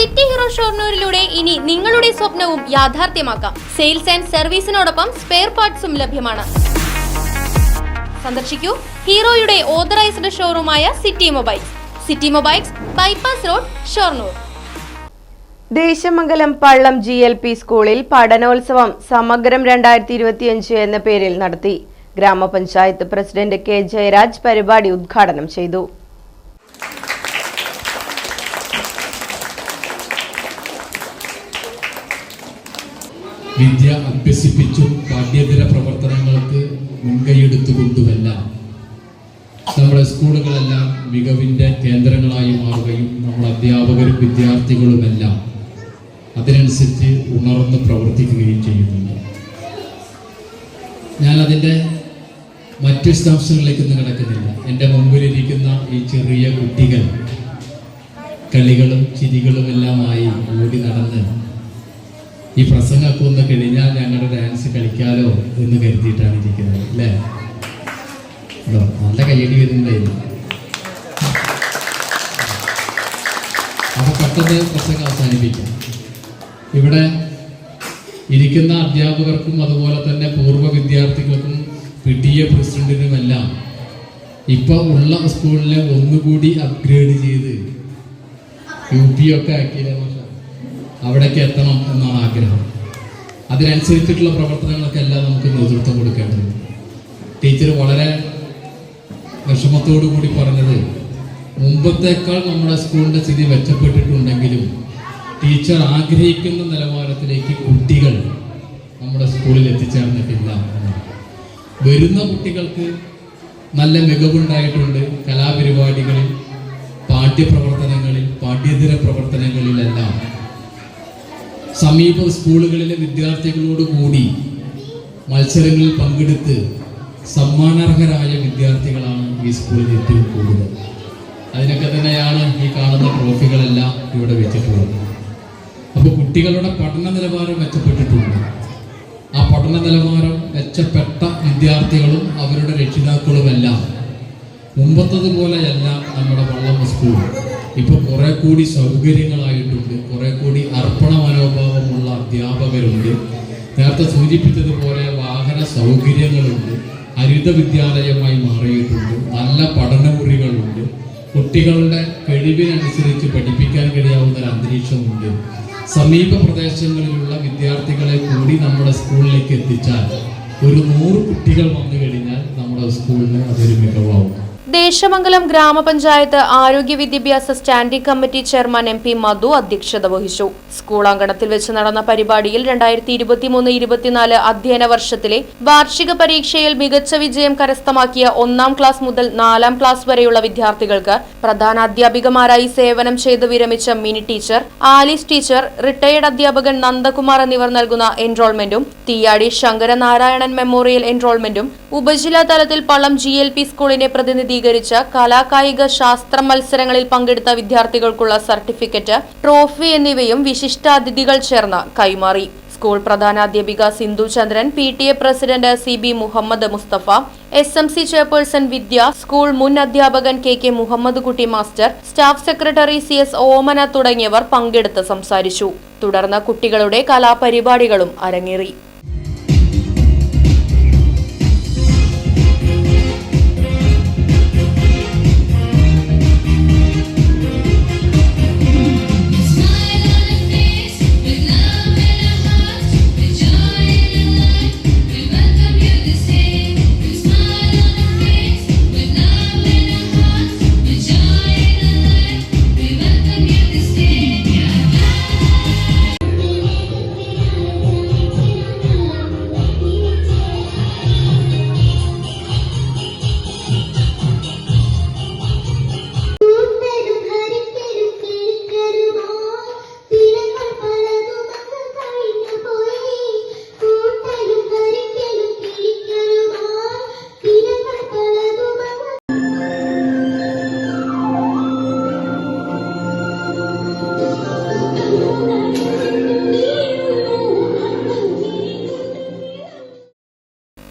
City hero ഷോർണൂരിലൂടെ ഇനി നിങ്ങളുടെ സ്വപ്നവും യാഥാർത്ഥ്യമാക്കാം. സെയിൽസ് ആൻഡ് സർവീസിനോടൊപ്പം സ്പെയർ പാർട്സും ലഭ്യമാണ്. സന്ദർശിക്കൂ ഹീറോയുടെ authorised ഷോറൂമായ city mobiles. City mobiles bypass road Shoranur. Desamangalam Pallam G L P സ്കൂളിൽ പഠനോത്സവം സമഗ്രം രണ്ടായിരത്തി ഇരുപത്തിയഞ്ച് എന്ന പേരിൽ നടത്തി. ഗ്രാമപഞ്ചായത്ത് പ്രസിഡന്റ് കെ ജയരാജ് പരിപാടി ഉദ്ഘാടനം ചെയ്തു. വിദ്യ അഭ്യസിപ്പിച്ചും പാഠ്യേതര പ്രവർത്തനങ്ങൾക്ക് മുൻകൈയെടുത്തുകൊണ്ടുമല്ല നമ്മുടെ സ്കൂളുകളെല്ലാം മികവിന്റെ കേന്ദ്രങ്ങളായി മാറുകയും നമ്മൾ അധ്യാപകരും വിദ്യാർത്ഥികളുമെല്ലാം അതിനനുസരിച്ച് ഉണർന്ന് പ്രവർത്തിക്കുകയും ചെയ്യുന്നുണ്ട്. ഞാൻ അതിന്റെ മറ്റു വിശദാംശങ്ങളിലേക്കൊന്നും കിടക്കുന്നില്ല. എന്റെ മുമ്പിലിരിക്കുന്ന ഈ ചെറിയ കുട്ടികൾ കളികളും ചിരികളുമെല്ലാമായി ഓടി നടന്ന് ഈ പ്രസംഗമൊക്കെ ഒന്ന് കഴിഞ്ഞാൽ ഞങ്ങളുടെ ഡാൻസ് കളിക്കാലോ എന്ന് കരുതിയിട്ടാണ് ഇരിക്കുന്നത് അല്ലേ? നല്ല കയ്യടി വരുന്നുണ്ടായിരുന്നു അപ്പൊ പെട്ടെന്ന് പ്രസംഗം അവസാനിപ്പിക്കാം. ഇവിടെ ഇരിക്കുന്ന അധ്യാപകർക്കും അതുപോലെ തന്നെ പൂർവ വിദ്യാർത്ഥികൾക്കും പി ടി എ പ്രസിഡന്റിനുമെല്ലാം ഇപ്പൊ ഉള്ള സ്കൂളിനെ ഒന്നുകൂടി അപ്ഗ്രേഡ് ചെയ്ത് യു പി ഒക്കെ ആക്കിയില്ലേ അവിടേക്ക് എത്തണം എന്നാണ് ആഗ്രഹം. അതിനനുസരിച്ചിട്ടുള്ള പ്രവർത്തനങ്ങൾക്കെല്ലാം നമുക്ക് നേതൃത്വം കൊടുക്കേണ്ടതുണ്ട് ടീച്ചർ വളരെ വിഷമത്തോടു കൂടി പറഞ്ഞത് മുമ്പത്തേക്കാൾ നമ്മുടെ സ്കൂളിന്റെ സ്ഥിതി മെച്ചപ്പെട്ടിട്ടുണ്ടെങ്കിലും ടീച്ചർ ആഗ്രഹിക്കുന്ന നിലവാരത്തിലേക്ക് കുട്ടികൾ നമ്മുടെ സ്കൂളിൽ എത്തിച്ചേർന്നിട്ടില്ല. വരുന്ന കുട്ടികൾക്ക് നല്ല മികവുണ്ടായിട്ടുണ്ട് കലാപരിപാടികളിൽ പാഠ്യപ്രവർത്തനങ്ങളിൽ പാഠ്യേതര പ്രവർത്തനങ്ങളിലെല്ലാം. സമീപ സ്കൂളുകളിലെ വിദ്യാർത്ഥികളോട് കൂടി മത്സരങ്ങളിൽ പങ്കെടുത്ത് സമ്മാനാർഹരായ വിദ്യാർത്ഥികളാണ് ഈ സ്കൂളിൽ ഏറ്റവും കൂടുതൽ. അതിനൊക്കെ തന്നെയാണ് ഈ കാണുന്ന ട്രോഫികളെല്ലാം ഇവിടെ വെച്ചിട്ടുള്ളത്. അപ്പോൾ കുട്ടികളുടെ പഠന നിലവാരം മെച്ചപ്പെട്ടിട്ടുണ്ട്. ആ പഠന നിലവാരം മെച്ചപ്പെട്ട വിദ്യാർത്ഥികളും അവരുടെ രക്ഷിതാക്കളുമെല്ലാം മുമ്പത്തതുപോലെയല്ല നമ്മുടെ വള്ളം സ്കൂൾ. ഇപ്പോൾ കുറെ കൂടി സൗകര്യങ്ങളായിട്ടുണ്ട് കുറെ കൂടി അർപ്പണ മനോഭാവമുള്ള അധ്യാപകരുണ്ട്. നേരത്തെ സൂചിപ്പിച്ചതുപോലെ വാഹന സൗകര്യങ്ങളുണ്ട്. ഹരിത വിദ്യാലയമായി മാറിയിട്ടുണ്ട്. നല്ല പഠനമുറികളുണ്ട്. കുട്ടികളുടെ കഴിവിനനുസരിച്ച് പഠിപ്പിക്കാൻ കഴിയാവുന്ന ഒരു അന്തരീക്ഷമുണ്ട്. സമീപ പ്രദേശങ്ങളിലുള്ള വിദ്യാർത്ഥികളെ കൂടി നമ്മുടെ സ്കൂളിലേക്ക് എത്തിച്ചാൽ ഒരു നൂറ് കുട്ടികൾ വന്നു കഴിഞ്ഞാൽ നമ്മുടെ സ്കൂളിന് അതൊരു മികവാകും. ദേശമംഗലം ഗ്രാമപഞ്ചായത്ത് ആരോഗ്യ വിദ്യാഭ്യാസ standing committee chairman M P Madhu അധ്യക്ഷത വഹിച്ചു. സ്കൂൾ അങ്കണത്തിൽ വെച്ച് നടന്ന പരിപാടിയിൽ രണ്ടായിരത്തി ഇരുപത്തിമൂന്ന് ഇരുപത്തിനാല് അധ്യയന വർഷത്തിലെ വാർഷിക പരീക്ഷയിൽ മികച്ച വിജയം കരസ്ഥമാക്കിയ ഒന്നാം ക്ലാസ് മുതൽ നാലാം ക്ലാസ് വരെയുള്ള വിദ്യാർത്ഥികൾക്ക് പ്രധാന അധ്യാപികമാരായി സേവനം ചെയ്ത് വിരമിച്ച Mini teacher Alice teacher retired അധ്യാപകൻ നന്ദകുമാർ എന്നിവർ നൽകുന്ന എൻറോൾമെന്റും തീയാടി ശങ്കരനാരായണൻ മെമ്മോറിയൽ എൻറോൾമെന്റും ഉപജില്ലാ തലത്തിൽ പള്ളം ജി എൽ പി സ്കൂളിനെ കലാകായിക ശാസ്ത്ര മത്സരങ്ങളിൽ പങ്കെടുത്ത വിദ്യാർത്ഥികൾക്കുള്ള സർട്ടിഫിക്കറ്റ് ട്രോഫി എന്നിവയും വിശിഷ്ടാതിഥികൾ ചേർന്ന് കൈമാറി. School പ്രധാനാധ്യാപിക Sindhu Chandran P T A president C B Muhammad Mustafa S M C chairperson Vidya school മുൻ അധ്യാപകൻ K K Muhammad Kutty master staff secretary C S Omana തുടങ്ങിയവർ പങ്കെടുത്ത് സംസാരിച്ചു. തുടർന്ന് കുട്ടികളുടെ കലാപരിപാടികളും അരങ്ങേറി.